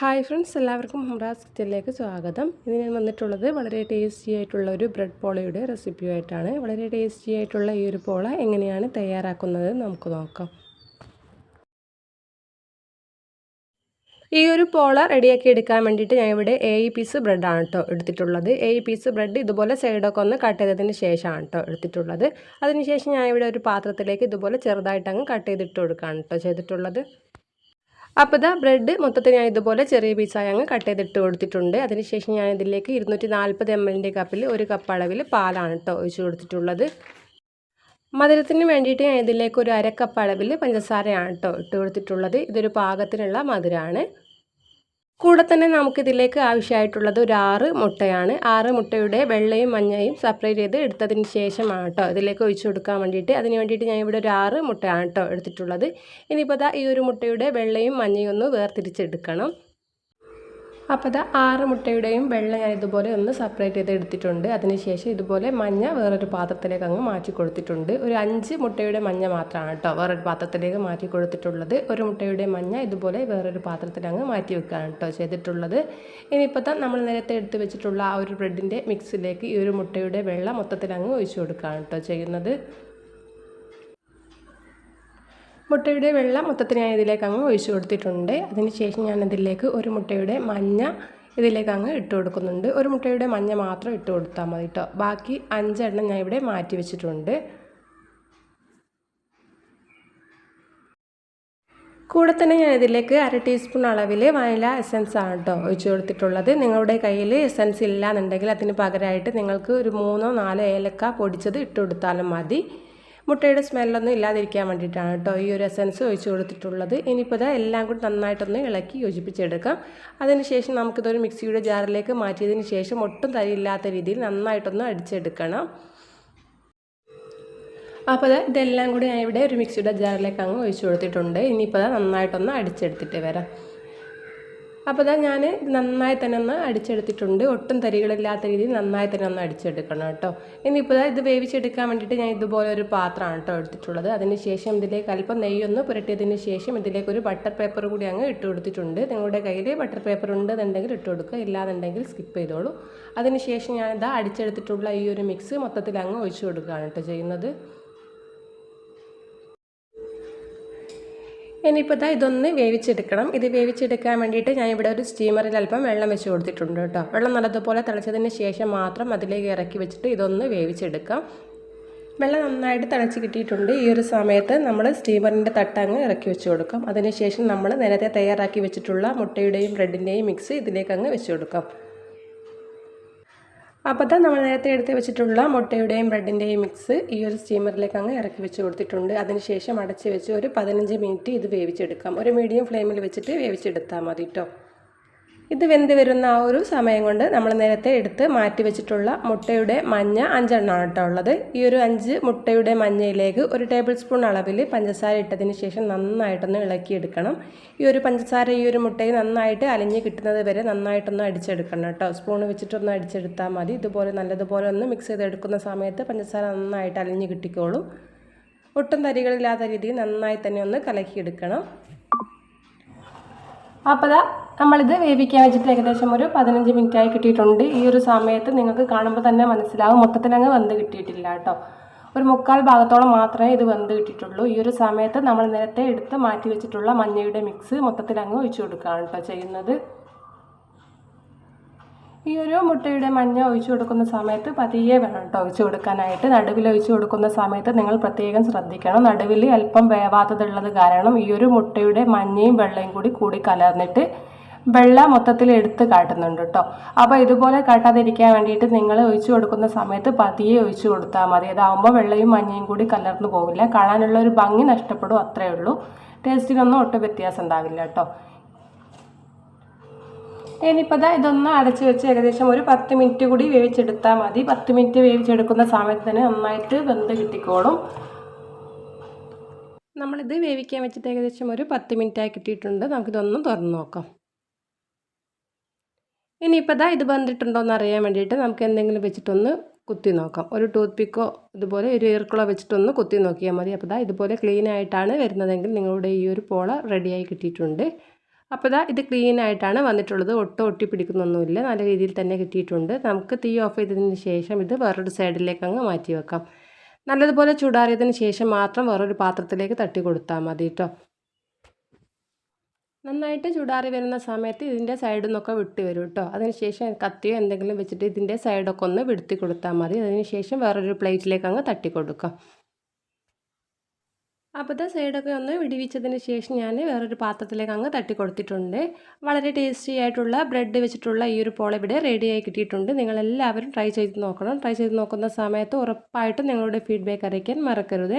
Hi friends എല്ലാവർക്കും ഹംറാസ് കിച്ചണിലേക്ക് സ്വാഗതം. ഇന്ന് ഞാൻ വന്നിട്ടുള്ളത് വളരെ ടേസ്റ്റി ആയിട്ടുള്ള ഒരു ബ്രെഡ് പോളയുടെ റെസിപ്പിയുമായിട്ടാണ് വളരെ ടേസ്റ്റി ആയിട്ടുള്ള ഈ ഒരു പോള എങ്ങനെയാണ് തയ്യാറാക്കുന്നത് നമുക്ക് നോക്കാം. ഈ ഒരു പോള റെഡിയാക്കി എടുക്കാൻ വേണ്ടിയിട്ട് ഞാൻ ഇവിടെ ഏഴ് പീസ് ബ്രെഡാണ് കേട്ടോ എടുത്തിട്ടുള്ളത്. ഏഴ് പീസ് ബ്രെഡ് ഇതുപോലെ സൈഡൊക്കെ ഒന്ന് കട്ട് ചെയ്തതിന് ശേഷമാണ് കേട്ടോ എടുത്തിട്ടുള്ളത്. അതിനുശേഷം ഞാൻ ഇവിടെ ഒരു പാത്രത്തിലേക്ക് ഇതുപോലെ ചെറുതായിട്ട് അങ്ങ് കട്ട് ചെയ്തിട്ട് കൊടുക്കുകയാണ് കേട്ടോ ചെയ്തിട്ടുള്ളത്. അപ്പോൾ ഇതാ ബ്രെഡ് മൊത്തത്തിൽ ഞാൻ ഇതുപോലെ ചെറിയ പീസായി അങ്ങ് കട്ട് ചെയ്തിട്ട് കൊടുത്തിട്ടുണ്ട്. അതിനുശേഷം ഞാൻ ഇതിലേക്ക് ഇരുന്നൂറ്റി നാൽപ്പത് എം എല്ലിന്റെ കപ്പിൽ ഒരു കപ്പ് അളവിൽ പാലാണ് കേട്ടോ ഒഴിച്ച് കൊടുത്തിട്ടുള്ളത്. മധുരത്തിന് വേണ്ടിയിട്ട് ഞാൻ ഇതിലേക്ക് ഒരു അരക്കപ്പ് അളവിൽ പഞ്ചസാരയാണ് കേട്ടോ ഇട്ട് കൊടുത്തിട്ടുള്ളത്. ഇതൊരു പാകത്തിനുള്ള മധുരമാണ് കൂടെ തന്നെ നമുക്കിതിലേക്ക് ആവശ്യമായിട്ടുള്ളത് ഒരു ആറ് മുട്ടയാണ്. ആറ് മുട്ടയുടെ വെള്ളയും മഞ്ഞയും സെപ്പറേറ്റ് ചെയ്ത് എടുത്തതിന് ശേഷമാണ് കേട്ടോ ഇതിലേക്ക് ഒഴിച്ചു കൊടുക്കാൻ വേണ്ടിയിട്ട്. അതിന് വേണ്ടിയിട്ട് ഞാൻ ഇവിടെ ഒരു ആറ് മുട്ടയാണ് കേട്ടോ എടുത്തിട്ടുള്ളത് ഇനിയിപ്പോൾ ഈ ഒരു മുട്ടയുടെ വെള്ളയും മഞ്ഞയും ഒന്ന് വേർതിരിച്ചെടുക്കണം. അപ്പോൾ അത് ആറ് മുട്ടയുടെയും വെള്ളം ഞാൻ ഇതുപോലെ ഒന്ന് സെപ്പറേറ്റ് ചെയ്ത് എടുത്തിട്ടുണ്ട്. അതിനുശേഷം ഇതുപോലെ മഞ്ഞ വേറൊരു പാത്രത്തിലേക്ക് അങ്ങ് മാറ്റി കൊടുത്തിട്ടുണ്ട്. ഒരു അഞ്ച് മുട്ടയുടെ മഞ്ഞ മാത്രമാണ് കേട്ടോ വേറൊരു പാത്രത്തിലേക്ക് മാറ്റി കൊടുത്തിട്ടുള്ളത്. ഒരു മുട്ടയുടെ മഞ്ഞ ഇതുപോലെ വേറൊരു പാത്രത്തിൽ അങ്ങ് മാറ്റി വെക്കുകയാണ് കേട്ടോ ചെയ്തിട്ടുള്ളത്. ഇനിയിപ്പോൾ തന്നെ നമ്മൾ നേരത്തെ എടുത്ത് വെച്ചിട്ടുള്ള ആ ഒരു ബ്രെഡിന്റെ മിക്സിലേക്ക് ഈ ഒരു മുട്ടയുടെ വെള്ളം മൊത്തത്തിൽ അങ്ങ് ഒഴിച്ചു കൊടുക്കുകയാണ് കേട്ടോ ചെയ്യുന്നത്. മുട്ടയുടെ വെള്ളം മൊത്തത്തിൽ ഞാൻ ഇതിലേക്ക് അങ്ങ് ഒഴിച്ചു കൊടുത്തിട്ടുണ്ട്. അതിനുശേഷം ഞാൻ ഇതിലേക്ക് ഒരു മുട്ടയുടെ മഞ്ഞ ഇതിലേക്ക് അങ്ങ് ഇട്ട് കൊടുക്കുന്നുണ്ട്. ഒരു മുട്ടയുടെ മഞ്ഞ മാത്രം ഇട്ട് കൊടുത്താൽ മതി കേട്ടോ ബാക്കി അഞ്ചെണ്ണം ഞാൻ ഇവിടെ മാറ്റി വെച്ചിട്ടുണ്ട്. കൂടെ തന്നെ ഞാൻ ഇതിലേക്ക് അര ടീസ്പൂൺ അളവിൽ വനില എസൻസ് ആണ് കേട്ടോ ഒഴിച്ചു കൊടുത്തിട്ടുള്ളത്. നിങ്ങളുടെ കയ്യിൽ എസൻസ് ഇല്ല എന്നുണ്ടെങ്കിൽ അതിന് പകരമായിട്ട് നിങ്ങൾക്ക് ഒരു മൂന്നോ നാലോ ഏലക്ക പൊടിച്ചത് ഇട്ട് കൊടുത്താലും മതി. മുട്ടയുടെ സ്മെല്ലൊന്നും ഇല്ലാതിരിക്കാൻ വേണ്ടിയിട്ടാണ് കേട്ടോ ഈ ഒരു എസൻസ് ഒഴിച്ചു കൊടുത്തിട്ടുള്ളത്. ഇനിയിപ്പോൾ ഇത് എല്ലാം കൂടി നന്നായിട്ടൊന്ന് ഇളക്കി യോജിപ്പിച്ചെടുക്കാം. അതിനുശേഷം നമുക്കിതൊരു മിക്സിയുടെ ജാറിലേക്ക് മാറ്റിയതിന് ശേഷം ഒട്ടും തരിയില്ലാത്ത രീതിയിൽ നന്നായിട്ടൊന്ന് അടിച്ചെടുക്കണം. അപ്പോൾ ഇതെല്ലാം കൂടി ഞാൻ ഇവിടെ ഒരു മിക്സിയുടെ ജാറിലേക്ക് അങ്ങ് ഒഴിച്ചു കൊടുത്തിട്ടുണ്ട്. ഇനിയിപ്പോൾ നന്നായിട്ടൊന്ന് അടിച്ചെടുത്തിട്ട് വരാം. അപ്പോൾ ഇതാ ഞാൻ നന്നായി തന്നെ ഒന്ന് അടിച്ചെടുത്തിട്ടുണ്ട്. ഒട്ടും തരികളില്ലാത്ത രീതിയിൽ നന്നായി തന്നെ ഒന്ന് അടിച്ചെടുക്കണം കേട്ടോ. ഇനിയിപ്പോൾ ഇത് വേവിച്ചെടുക്കാൻ വേണ്ടിയിട്ട് ഞാൻ ഇതുപോലെ ഒരു പാത്രമാണ് കേട്ടോ എടുത്തിട്ടുള്ളത്. അതിന് ശേഷം ഇതിലേക്ക് അല്പം നെയ്യൊന്ന് പുരട്ടിയതിന് ശേഷം ഇതിലേക്ക് ഒരു ബട്ടർ പേപ്പർ കൂടി അങ്ങ് ഇട്ട് കൊടുത്തിട്ടുണ്ട്. നിങ്ങളുടെ കയ്യിൽ ബട്ടർ പേപ്പർ ഉണ്ടെന്നുണ്ടെങ്കിൽ ഇട്ട് കൊടുക്കുക. ഇല്ലാന്നുണ്ടെങ്കിൽ സ്കിപ്പ് ചെയ്തോളൂ. അതിന് ശേഷം ഞാൻ ഇതാ അടിച്ചെടുത്തിട്ടുള്ള ഈ ഒരു മിക്സ് മൊത്തത്തിൽ അങ്ങ് ഒഴിച്ചു കൊടുക്കുകയാണ് കേട്ടോ ചെയ്യുന്നത്. ഇനിയിപ്പോൾ ഇതാ ഇതൊന്ന് വേവിച്ചെടുക്കണം. ഇത് വേവിച്ചെടുക്കാൻ വേണ്ടിയിട്ട് ഞാൻ ഇവിടെ ഒരു സ്റ്റീമറിൽ അല്പം വെള്ളം വെച്ച് കൊടുത്തിട്ടുണ്ട് കേട്ടോ. വെള്ളം നല്ലതുപോലെ തിളച്ചതിന് ശേഷം മാത്രം അതിലേക്ക് ഇറക്കി വെച്ചിട്ട് ഇതൊന്ന് വേവിച്ചെടുക്കാം. വെള്ളം നന്നായിട്ട് തിളച്ച് കിട്ടിയിട്ടുണ്ട്. ഈ ഒരു സമയത്ത് നമ്മൾ സ്റ്റീമറിന്റെ തട്ടങ്ങ് ഇറക്കി വെച്ച് കൊടുക്കാം. അതിനുശേഷം നമ്മൾ നേരത്തെ തയ്യാറാക്കി വെച്ചിട്ടുള്ള മുട്ടയുടെയും ബ്രെഡിന്റെയും മിക്സ് ഇതിലേക്ക് അങ്ങ് വെച്ച് കൊടുക്കാം. അപ്പോൾ തന്നെ നമ്മൾ നേരത്തെ എടുത്ത് വെച്ചിട്ടുള്ള മുട്ടയുടെയും ബ്രെഡിന്റെയും മിക്സ് ഈ ഒരു സ്റ്റീമറിലേക്ക് അങ്ങ് ഇറക്കി വെച്ച് കൊടുത്തിട്ടുണ്ട്. അതിനുശേഷം അടച്ച് വെച്ച് ഒരു പതിനഞ്ച് മിനിറ്റ് ഇത് വേവിച്ചെടുക്കാം. ഒരു മീഡിയം ഫ്ലെയിമിൽ വെച്ചിട്ട് വേവിച്ചെടുത്താൽ മതി കേട്ടോ ഇത് വെന്ത് വരുന്ന ആ ഒരു സമയം കൊണ്ട് നമ്മൾ നേരത്തെ എടുത്ത് മാറ്റി വെച്ചിട്ടുള്ള മുട്ടയുടെ മഞ്ഞ അഞ്ചെണ്ണമാണ് കേട്ടോ ഉള്ളത്. ഈ ഒരു അഞ്ച് മുട്ടയുടെ മഞ്ഞയിലേക്ക് ഒരു ടേബിൾ സ്പൂൺ അളവിൽ പഞ്ചസാര ഇട്ടതിന് ശേഷം നന്നായിട്ടൊന്ന് ഇളക്കിയെടുക്കണം. ഈ ഒരു പഞ്ചസാര ഈ ഒരു മുട്ടയിൽ നന്നായിട്ട് അലിഞ്ഞ് കിട്ടുന്നത് വരെ നന്നായിട്ടൊന്ന് അടിച്ചെടുക്കണം കേട്ടോ. സ്പൂൺ വെച്ചിട്ടൊന്ന് അടിച്ചെടുത്താൽ മതി. ഇതുപോലെ നല്ലതുപോലെ ഒന്ന് മിക്സ് ചെയ്തെടുക്കുന്ന സമയത്ത് പഞ്ചസാര നന്നായിട്ട് അലിഞ്ഞ് കിട്ടിക്കോളും. ഒട്ടും തരികളില്ലാത്ത രീതിയിൽ നന്നായി തന്നെ ഒന്ന് കലക്കിയെടുക്കണം. അപ്പോൾ നമ്മളിത് വേവിക്കാൻ വെച്ചിട്ട് ഏകദേശം ഒരു പതിനഞ്ച് മിനിറ്റ് ആയി കിട്ടിയിട്ടുണ്ട്. ഈ ഒരു സമയത്ത് നിങ്ങൾക്ക് കാണുമ്പോൾ തന്നെ മനസ്സിലാവും. മൊത്തത്തിലങ്ങ് വെന്ത് കിട്ടിയിട്ടില്ല കേട്ടോ. ഒരു മുക്കാൽ ഭാഗത്തോളം മാത്രമേ ഇത് വെന്ത് കിട്ടിയിട്ടുള്ളൂ. ഈ ഒരു സമയത്ത് നമ്മൾ നേരത്തെ എടുത്ത് മാറ്റി വെച്ചിട്ടുള്ള മഞ്ഞയുടെ മിക്സ് മൊത്തത്തിലങ്ങ് ഒഴിച്ചു കൊടുക്കുകയാണ് കേട്ടോ ചെയ്യുന്നത്. ഈ ഒരു മുട്ടയുടെ മഞ്ഞ ഒഴിച്ചു കൊടുക്കുന്ന സമയത്ത് പതിയെ വേണം കേട്ടോ ഒഴിച്ചു കൊടുക്കാനായിട്ട്. നടുവിൽ ഒഴിച്ചു കൊടുക്കുന്ന സമയത്ത് നിങ്ങൾ പ്രത്യേകം ശ്രദ്ധിക്കണം. നടുവിൽ അല്പം വേവാത്തതുള്ളത് കാരണം ഈ ഒരു മുട്ടയുടെ മഞ്ഞയും വെള്ളയും കൂടി കൂടി കലർന്നിട്ട് വെള്ള മൊത്തത്തിൽ എടുത്ത് കാട്ടുന്നുണ്ട് കേട്ടോ അപ്പോൾ ഇതുപോലെ കാട്ടാതിരിക്കാൻ വേണ്ടിയിട്ട് നിങ്ങൾ ഒഴിച്ചു കൊടുക്കുന്ന സമയത്ത് പതിയെ ഒഴിച്ചു കൊടുത്താൽ മതി. അതാവുമ്പോൾ വെള്ളയും മഞ്ഞയും കൂടി കലർന്നു പോകില്ല കാണാനുള്ള ഒരു ഭംഗി നഷ്ടപ്പെടും അത്രയേ ഉള്ളൂ. ടേസ്റ്റിനൊന്നും ഒട്ടും വ്യത്യാസം ഉണ്ടാകില്ല കേട്ടോ ഇനിയിപ്പോൾ ഇതൊന്ന് അടച്ച് വെച്ച് ഏകദേശം ഒരു പത്ത് മിനിറ്റ് കൂടി വേവിച്ചെടുത്താൽ മതി. പത്ത് മിനിറ്റ് വേവിച്ചെടുക്കുന്ന സമയത്ത് തന്നെ നന്നായിട്ട് വെന്ത് കിട്ടിക്കോളും. നമ്മളിത് വേവിക്കാൻ വെച്ചിട്ട് ഏകദേശം ഒരു പത്ത് മിനിറ്റായി കിട്ടിയിട്ടുണ്ട്. നമുക്കിതൊന്ന് തുറന്ന് നോക്കാം. ഇനിയിപ്പോൾ ഇതാ ഇത് എന്ന് അറിയാൻ വേണ്ടിയിട്ട് നമുക്ക് എന്തെങ്കിലും വെച്ചിട്ടൊന്ന് കുത്തി നോക്കാം. ഒരു ടൂത്ത് പിക്കോ ഇതുപോലെ ഒരു ഈർക്കുളോ വെച്ചിട്ടൊന്ന് കുത്തി നോക്കിയാൽ മതി. അപ്പോൾ ഇതാ ഇതുപോലെ ക്ലീൻ ആയിട്ടാണ് വരുന്നതെങ്കിൽ നിങ്ങളുടെ ഈ ഒരു പോള റെഡിയായി കിട്ടിയിട്ടുണ്ട്. അപ്പോൾ ഇതാ ഇത് ക്ലീൻ ആയിട്ടാണ് വന്നിട്ടുള്ളത്. ഒട്ടും ഒട്ടി പിടിക്കുന്നൊന്നുമില്ല. നല്ല രീതിയിൽ തന്നെ കിട്ടിയിട്ടുണ്ട്. നമുക്ക് തീ ഓഫ് ചെയ്തതിന് ശേഷം ഇത് വേറൊരു സൈഡിലേക്ക് അങ്ങ് മാറ്റി വെക്കാം. നല്ലതുപോലെ ചൂടാറിയതിന് ശേഷം മാത്രം വേറൊരു പാത്രത്തിലേക്ക് തട്ടി കൊടുത്താൽ മതി കേട്ടോ നന്നായിട്ട് ചൂടാറി വരുന്ന സമയത്ത് ഇതിന്റെ സൈഡിൽ നിന്നൊക്കെ വിട്ട് വരും കേട്ടോ അതിനുശേഷം കത്തിയോ എന്തെങ്കിലും വെച്ചിട്ട് ഇതിന്റെ സൈഡൊക്കെ ഒന്ന് വിടുത്തി കൊടുത്താൽ മതി. അതിനുശേഷം വേറൊരു പ്ലേറ്റിലേക്ക് അങ്ങ് തട്ടി കൊടുക്കാം. അപ്പോഴത്തെ സൈഡൊക്കെ ഒന്ന് വിടിവിച്ചതിന് ശേഷം ഞാൻ വേറൊരു പാത്രത്തിലേക്ക് അങ്ങ് തട്ടി കൊടുത്തിട്ടുണ്ട്. വളരെ ടേസ്റ്റി ആയിട്ടുള്ള ബ്രെഡ് വെച്ചിട്ടുള്ള ഈ ഒരു പോള ഇവിടെ റെഡിയായി കിട്ടിയിട്ടുണ്ട്. നിങ്ങളെല്ലാവരും ട്രൈ ചെയ്ത് നോക്കണം. ട്രൈ ചെയ്ത് നോക്കുന്ന സമയത്ത് ഉറപ്പായിട്ടും നിങ്ങളുടെ ഫീഡ്ബാക്ക് അറിയിക്കാൻ മറക്കരുത്.